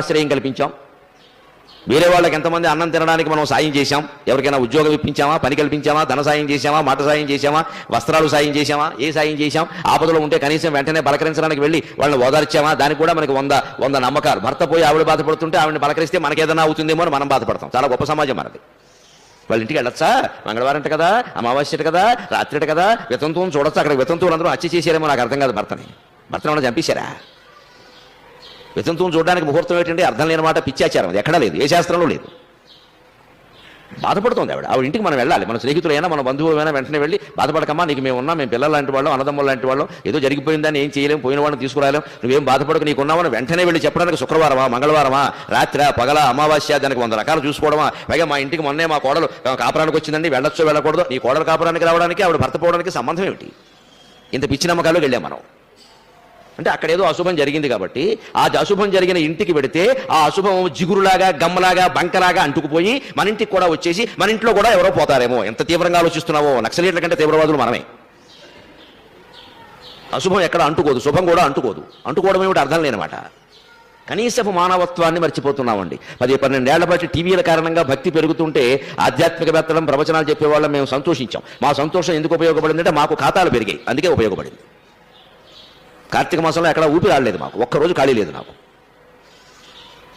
ఆశ్రయం కల్పించాం. వేరే వాళ్ళకి ఎంతమంది అన్నం తినడానికి మనం సాయం చేశాం? ఎవరికైనా ఉద్యోగం ఇప్పించామా? పని కల్పించామా? ధన సాయం చేశామా? మాట సాయం చేశామా? వస్త్రాలు సాయం చేశామా? ఏ సాయం చేశాం? ఆపదలో ఉంటే కనీసం వెంటనే పలకరించడానికి వెళ్ళి వాళ్ళని ఓదార్చామా? దానికి కూడా మనకి వంద వంద నమ్మకాలు. భర్త పోయి ఆవిడ బాధపడుతుంటే ఆవిడని పలకరిస్తే మనకేదైనా అవుతుందేమో అని మనం బాధపడతాం. చాలా గొప్ప సమాజం మనది. వాళ్ళ ఇంటికి వెళ్ళొచ్చా? మంగళవారం అంట కదా? అమావాస్యట కదా? రాత్రిట కదా? వితంతువుని చూడొచ్చు? అక్కడ వితంతువులు అందరూ హత్య చేశారేమో నాకు అర్థం కాదు భర్తని. భర్తను ఏమైనా చంపేశారా? వితంతువును చూడడానికి ముహూర్తం ఏంటంటే అర్థం లేని మాట పిచ్చాచారం అది ఎక్కడా లేదు. ఏ శాస్త్రంలో లేదు. బాధపడుతుంది ఆవిడ. ఆవిడ ఇంటికి మనం వెళ్ళాలి. మన స్నేహితులైనా మన బంధువులైనా వెంటనే వెళ్ళి బాధపడకమ్మా నీకు మేము ఉన్నా మేము పిల్లలు లాంటి వాళ్ళం అన్నదమ్ములు లాంటి వాళ్ళం ఏదో జరిగిపోయిందని ఏం చేయలేం పోయిన వాళ్ళని తీసుకురాలేం నువ్వేం బాధపడకు నీకు ఉన్నామని వెంటనే వెళ్ళి చెప్పడానికి శుక్రవారమా మంగళవారమా రాత్రి పగల అమావాస్య దానికి వంద రకాలు చూసుకోవడమా? పైగా మా ఇంటికి మొన్నే మా కోడలు కాపురానికి వచ్చిందండి. వెళ్ళొచ్చో వెళ్ళకూడదు? నీ కోడలు కాపురానికి రావడానికి ఆవిడ భర్త పోవడానికి సంబంధం ఏమిటి? ఇంత పిచ్చి నమ్మకాలు వెళ్ళాం మనం. అంటే అక్కడ ఏదో అశుభం జరిగింది కాబట్టి ఆ అశుభం జరిగిన ఇంటికి పెడితే ఆ అశుభం జిగురులాగా గమ్మలాగా బంకలాగా అంటుకుపోయి మన ఇంటికి కూడా వచ్చేసి మన ఇంట్లో కూడా ఎవరో పోతారేమో. ఎంత తీవ్రంగా ఆలోచిస్తున్నావో? నక్సలీట్ల కంటే తీవ్రవాదులు మనమే. అశుభం ఎక్కడ అంటుకోదు శుభం కూడా అంటుకోదు. అంటుకోవడం ఏమిటి అర్థం లేనమాట. కనీసపు మానవత్వాన్ని మర్చిపోతున్నామండి. పది పన్నెండేళ్ళ బట్టి టీవీల కారణంగా భక్తి పెరుగుతుంటే ఆధ్యాత్మికవేత్తలం ప్రవచనాలు చెప్పేవాళ్ళం మేము సంతోషించాం. మా సంతోషం ఎందుకు ఉపయోగపడిందంటే మాకు ఖాతాలు పెరిగాయి. అందుకే ఉపయోగపడింది. కార్తీక మాసంలో ఎక్కడ ఊపిరి ఆడలేదు మాకు. ఒక్కరోజు ఖాళీ లేదు నాకు.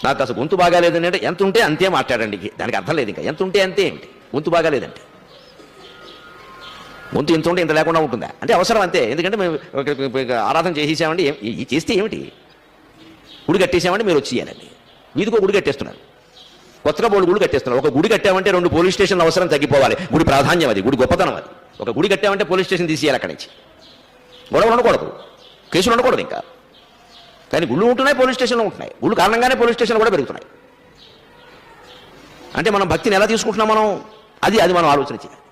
నాకు అసలు గొంతు బాగాలేదని అంటే ఎంత ఉంటే అంతే మాట్లాడండి. దానికి అర్థం లేదు ఇంకా. ఎంత ఉంటే అంతే ఏంటి? గొంతు బాగాలేదంటే. గొంతు ఇంత ఉంటే ఇంత లేకుండా ఉంటుందా? అంటే అవసరం అంతే. ఎందుకంటే మేము ఆరాధన చేసేసామండి. ఏం- చేస్తే ఏమిటి? గుడి కట్టేసామంటే మీరు వచ్చేయాలండి మీదికో గుడి కట్టేస్తున్నారు. కొత్తగా బోర్డు గుడి కట్టేస్తున్నారు. ఒక గుడి కట్టామంటే రెండు పోలీస్ స్టేషన్ల అవసరం తగ్గిపోవాలి. గుడి ప్రాధాన్యం అది. గుడి గొప్పతనం అది. ఒక గుడి కట్టామంటే పోలీస్ స్టేషన్ తీసేయాలి అక్కడి నుంచి. గొడవలు ఉండకూడదు. కేసులు ఉండకూడదు ఇంకా. కానీ గుళ్ళు ఉంటున్నాయి పోలీస్ స్టేషన్లు ఉంటున్నాయి. గుళ్ళు కారణంగానే పోలీస్ స్టేషన్లు కూడా పెరుగుతున్నాయి. అంటే మనం భక్తిని ఎలా తీసుకుంటున్నాం మనం? అది అది మనం ఆలోచన చేయాలి.